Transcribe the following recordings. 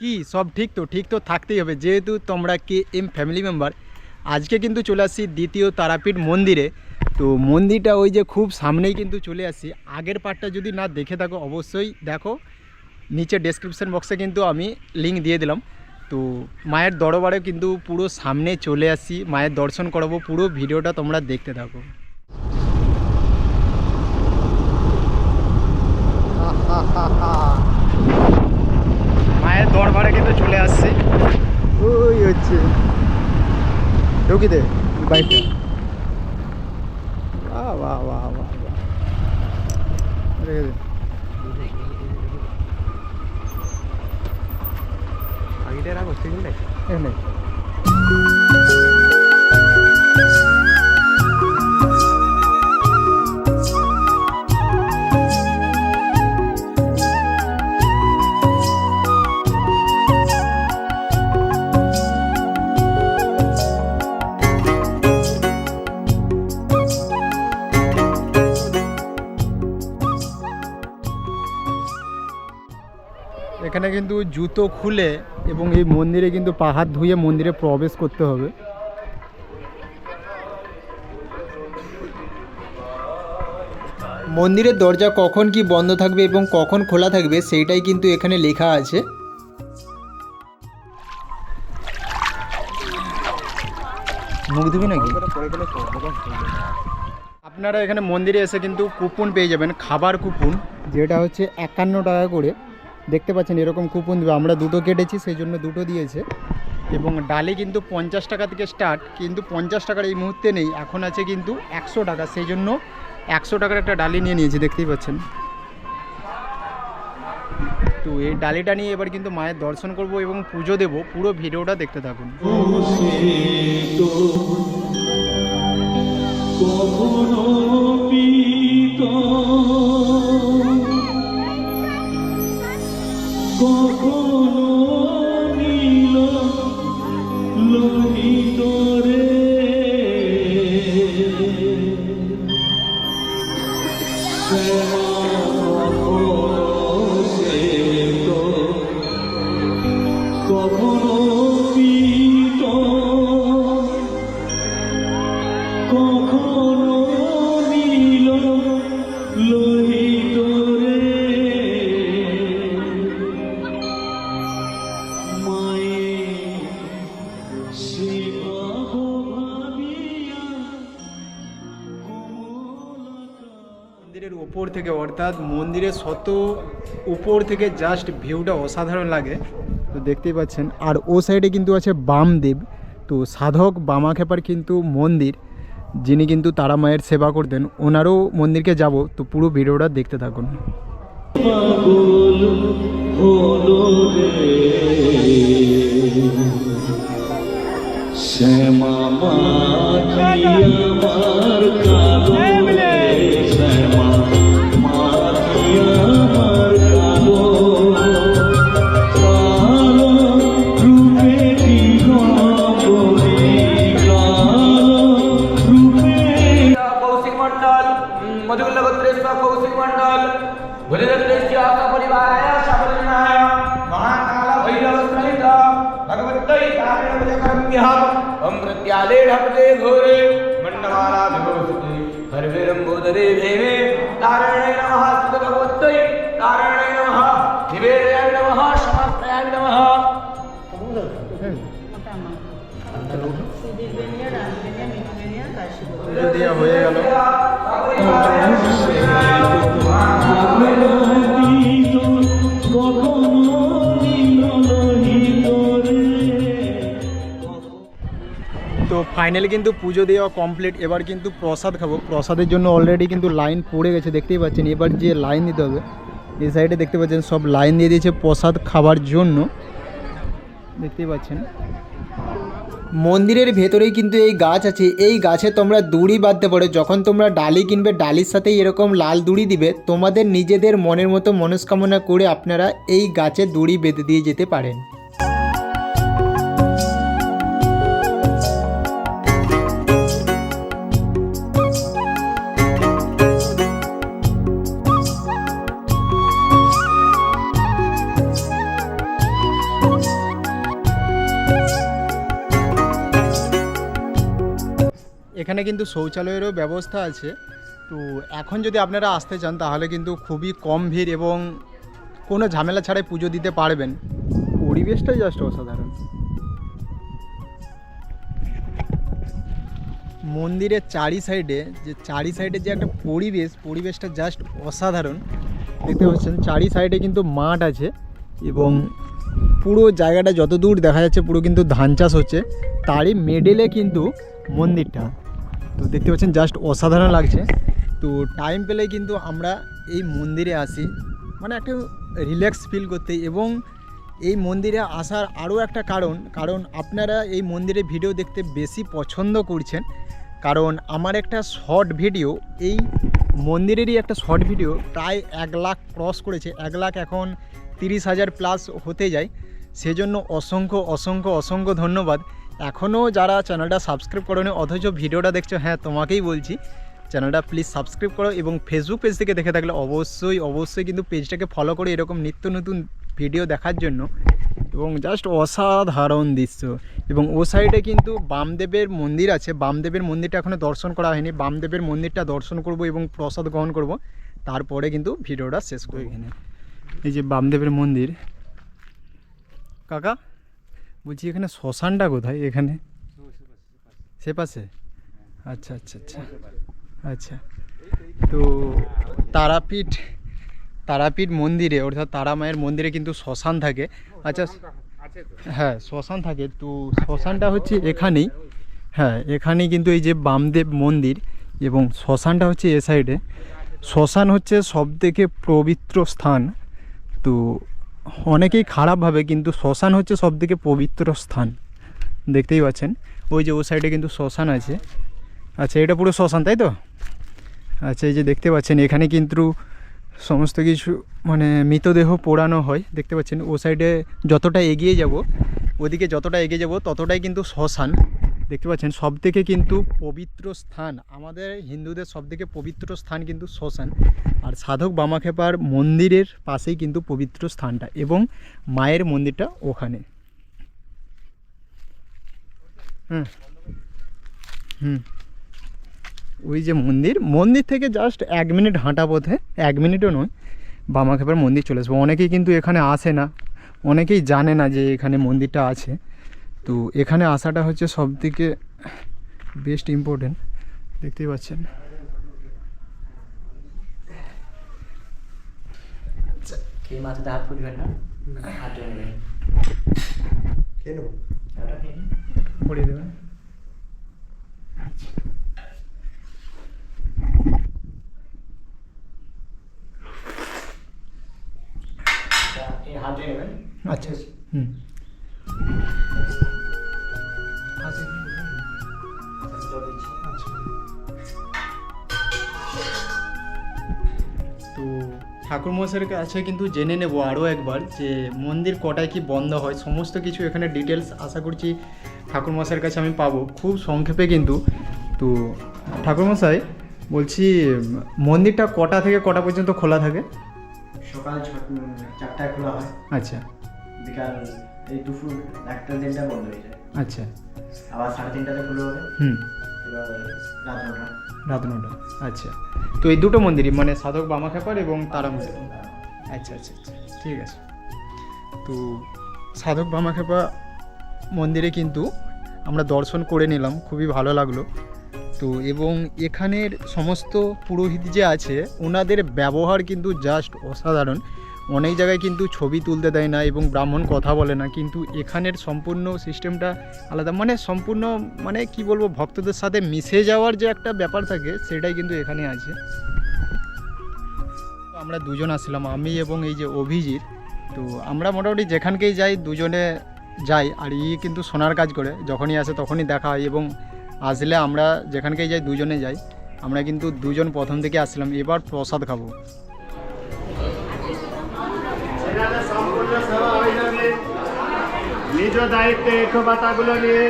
কি, সব ঠিক তো? ঠিক তো থাকতেই হবে। যেহেতু তোমরা কে এম ফ্যামিলি মেম্বার আজকে কিন্তু চলে আসছি দ্বিতীয় তারাপীঠ মন্দিরে। তো মন্দিরটা ওই যে খুব সামনেই কিন্তু চলে আসি আগের পার্টটা যদি না দেখে থাকো, অবশ্যই দেখো। নিচে ডেসক্রিপশন বক্সে কিন্তু আমি লিঙ্ক দিয়ে দিলাম। তো মায়ের দরবারে কিন্তু পুরো সামনে চলে আসছি মায়ের দর্শন করাবো পুরো ভিডিওটা তোমরা দেখতে থাকো। মায়ের দরবারে কিন্তু চলে আসছে। ওই হচ্ছে। ঢুকি দে বাইকটা বাহ বাহ বাহ বাহ বাহ। রেখে দে এখানে এখানে কিন্তু জুতো খুলে এবং এই মন্দিরে কিন্তু পাহাড় ধুয়ে মন্দিরে প্রবেশ করতে হবে। মন্দিরের দরজা কখন কি বন্ধ থাকবে এবং কখন খোলা থাকবে সেইটাই কিন্তু এখানে লেখা আছে। মুখ ধুবি নাকি? আপনারা এখানে মন্দিরে এসে কিন্তু কুপন পেয়ে যাবেন খাবার কুপন। যেটা হচ্ছে একান্ন টাকা করে। দেখতে পাচ্ছেন এরকম কুপন দেবে। আমরা দুটো কেটেছি, সেই জন্য দুটো দিয়েছে। এবং ডালে কিন্তু পঞ্চাশ টাকা থেকে স্টার্ট কিন্তু পঞ্চাশ টাকার এই মুহূর্তে নেই। এখন আছে কিন্তু একশো টাকা, সেই জন্য একশো টাকার একটা ডালি নিয়ে নিয়েছি, দেখতেই পাচ্ছেন। তো এই ডালিটা নিয়ে এবার কিন্তু মায়ের দর্শন করব এবং পুজো দেব। পুরো ভিডিওটা দেখতে থাকুন। কখনো উপর থেকে, অর্থাৎ মন্দিরের শত উপর থেকে জাস্ট ভিউটা অসাধারণ লাগে। তো দেখতেই পাচ্ছেন, আর ও সাইডে কিন্তু আছে বামদেব। তো সাধক বামাখ্যাপার কিন্তু মন্দির, যিনি কিন্তু তারা মায়ের সেবা করতেন, ওনারও মন্দিরকে যাব। তো পুরো ভিডিওটা দেখতে থাকুন। শ্যামা আমার কালো প্রত্যালে ঢপতে ঘোরে মণ্ডমালা বিভূষিতে হরবিরম্বোদরে ভেমে তারণে নমঃ স্তুত ভগবত্তৈ তারণে নমঃ নিবেদয়ামি নমঃ সমাপ্রয়ামি নমঃ পুজো দেওয়া হয়ে গেল ফাইনালি কিন্তু পুজো দেওয়া কমপ্লিট এবার কিন্তু প্রসাদ খাব। প্রসাদের জন্য অলরেডি কিন্তু লাইন পড়ে গেছে, দেখতেই পাচ্ছেন। এবার যে লাইন দিতে হবে, এই সাইডে দেখতে পাচ্ছেন, সব লাইন দিয়ে দিয়েছে প্রসাদ খাবার জন্য। দেখতেই পাচ্ছেন। মন্দিরের ভেতরেই কিন্তু এই গাছ আছে। এই গাছে তোমরা দড়ি বাঁধতে পারো। যখন তোমরা ডালি কিনবে, ডালির সাথে এরকম লাল দড়ি দিবে। তোমাদের নিজেদের মনের মতো মনস্কামনা করে আপনারা এই গাছে দড়ি বেঁধে দিয়ে যেতে পারেন। কিন্তু শৌচালয়েরও ব্যবস্থা আছে। তো এখন যদি আপনারা আসতে চান, তাহলে কিন্তু খুবই কম ভিড় এবং কোনো ঝামেলা ছাড়াই পুজো দিতে পারবেন। পরিবেশটাই জাস্ট অসাধারণ। মন্দিরের চারি সাইডে, যে চারি সাইডে যে একটা পরিবেশ, পরিবেশটা জাস্ট অসাধারণ। দেখতে পাচ্ছেন, চারি সাইডে কিন্তু মাঠ আছে এবং পুরো জায়গাটা যত দূর দেখা যাচ্ছে, পুরো কিন্তু ধান চাষ হচ্ছে। তারই মেডেলে কিন্তু মন্দিরটা। তো দেখতে পাচ্ছেন জাস্ট অসাধারণ লাগছে। তো টাইম পেলে কিন্তু আমরা এই মন্দিরে আসি। মানে একটা রিল্যাক্স ফিল করতে। এবং এই মন্দিরে আসার আরও একটা কারণ কারণ আপনারা এই মন্দিরে ভিডিও দেখতে বেশি পছন্দ করছেন। কারণ আমার একটা শর্ট ভিডিও এই মন্দিরেরই একটা শর্ট ভিডিও প্রায় এক লাখ ক্রস করেছে। এক লাখ এখন তিরিশ হাজার প্লাস হতে যায়। সেজন্য অসংখ্য অসংখ্য অসংখ্য ধন্যবাদ। এখনও যারা চ্যানেলটা সাবস্ক্রাইব করোনি অথচ ভিডিওটা দেখছ হ্যাঁ তোমাকেই বলছি চ্যানেলটা প্লিজ সাবস্ক্রাইব করো এবং ফেসবুক পেজ থেকে দেখে থাকলে অবশ্যই অবশ্যই কিন্তু পেজটাকে ফলো করে এরকম নিত্য নতুন ভিডিও দেখার জন্য। এবং জাস্ট অসাধারণ দৃশ্য। এবং ও সাইডে কিন্তু বামদেবের মন্দির আছে। বামদেবের মন্দিরটা এখনও দর্শন করা হয়নি। বামদেবের মন্দিরটা দর্শন করব এবং প্রসাদ গ্রহণ করব। তারপরে কিন্তু ভিডিওটা শেষ করব। এখানে। এই যে বামদেবের মন্দির। কাকা? বলছি, এখানে শ্মশানটা কোথায়? এখানে? সে পাশে? আচ্ছা আচ্ছা আচ্ছা। আচ্ছা। তো তারাপীঠ তারাপীঠ মন্দিরে, অর্থাৎ তারা মায়ের মন্দিরে কিন্তু শ্মশান থাকে। আচ্ছা হ্যাঁ শ্মশান থাকে। তো শ্মশানটা হচ্ছে এখানেই। হ্যাঁ এখানেই কিন্তু এই যে বামদেব মন্দির এবং শ্মশানটা হচ্ছে এ সাইডে। শ্মশান হচ্ছে সবথেকে পবিত্র স্থান। তো অনেকেই খারাপ ভাবে, কিন্তু শ্মশান হচ্ছে সবথেকে পবিত্র স্থান। দেখতেই পাচ্ছেন? ওই যে ও সাইডে কিন্তু শ্মশান আছে। আচ্ছা এটা পুরো শ্মশান, তাই তো? আচ্ছা এই যে দেখতে পাচ্ছেন, এখানে কিন্তু সমস্ত কিছু মানে মৃতদেহ পোড়ানো হয়। দেখতে পাচ্ছেন, ও সাইডে যতটা এগিয়ে যাব, ওদিকে যতটা এগিয়ে যাব, ততটাই কিন্তু শ্মশান। দেখতে পাচ্ছেন সব থেকে কিন্তু পবিত্র স্থান, আমাদের হিন্দুদের সব থেকে পবিত্র স্থান কিন্তু শ্মশান। আর সাধক বামাখেপার মন্দিরের পাশেই কিন্তু পবিত্র স্থানটা এবং মায়ের মন্দিরটা ওখানে। হুম হুম। ওই যে মন্দির মন্দির থেকে জাস্ট এক মিনিট হাঁটা পথে, এক মিনিটও নয় বামাখেপার মন্দির চলে আসব। অনেকেই কিন্তু এখানে আসে না, অনেকেই জানে না যে এখানে মন্দিরটা আছে। তো এখানে আসাটা হচ্ছে সব থেকে বেস্ট ইম্পর্টেন্ট দেখতেই পাচ্ছেন। খেয়ে মাথাতে হাত ফুটবেন না। হাত ধরে নেবেন। ওটা খেয়ে পড়িয়ে দেবেন। তা এই হাত ধরে নেবেন। আচ্ছা। হুম। ঠাকুরমশাইয়ের কাছে কিন্তু জেনে নেব আরও একবার যে মন্দির কটায় কি বন্ধ হয় সমস্ত কিছু এখানে ডিটেলস আশা করছি ঠাকুরমশাইয়ের কাছে আমি পাবো। খুব সংক্ষেপে কিন্তু। তো ঠাকুরমশাই বলছি মন্দিরটা কটা থেকে কটা পর্যন্ত খোলা থাকে? সকাল চারটায় খোলা হয়। আচ্ছা। বিকাল এই দুপুর একটা দেড়টা বন্ধ হয়ে যায়। আচ্ছা। আবার সাড়ে তিনটাতে খুলে হবে। হুম। রাত আচ্ছা। তো এই দুটো মন্দিরই মানে সাধক বামাখ্যাপার এবং তারা মন্দির। আচ্ছা আচ্ছা আচ্ছা ঠিক আছে। তো সাধক বামাখ্যাপা মন্দিরে কিন্তু আমরা দর্শন করে নিলাম, খুবই ভালো লাগল। তো এবং এখানের সমস্ত পুরোহিত যে আছে, ওনাদের ব্যবহার কিন্তু জাস্ট অসাধারণ। অনেক জায়গায় কিন্তু ছবি তুলতে দেয় না এবং ব্রাহ্মণ কথা বলে না। কিন্তু এখানের সম্পূর্ণ সিস্টেমটা আলাদা। মানে সম্পূর্ণ মানে কি বলব, ভক্তদের সাথে মিশে যাওয়ার যে একটা ব্যাপার থাকে, সেটাই কিন্তু এখানে আছে। আমরা দুজন আসলাম, আমি এবং এই যে অভিজিৎ। তো আমরা মোটামুটি যেখানকেই যাই, দুজনে যাই, আর ই কিন্তু সোনার কাজ করে। যখনই আসে তখনই দেখা হয় এবং আসলে আমরা যেখানকেই যাই, দুজনে যাই। আমরা কিন্তু দুজন প্রথম থেকে আসলাম, এবার প্রসাদ খাব। নিজ দায়িত্বে একটু পাতাগুলো নিয়ে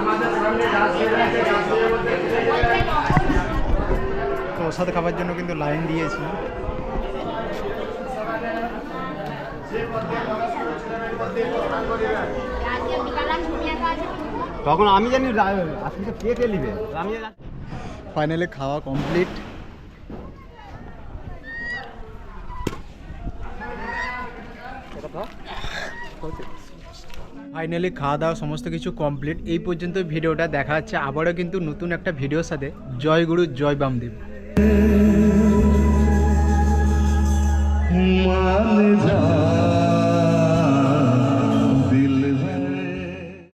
আমাদের সামনে। প্রসাদ খাবার জন্য কিন্তু লাইন দিয়েছি। তখন আমি জানি আজকে তো কে কে নিবে? আমি ফাইনালি খাওয়া কমপ্লিট ফাইনালি খাওয়া দাওয়া সমস্ত কিছু কমপ্লিট এই পর্যন্ত ভিডিওটা দেখা যাচ্ছে আবারও কিন্তু নতুন একটা ভিডিওর সাথে। জয় গুরু, জয় বামদেব। মান যা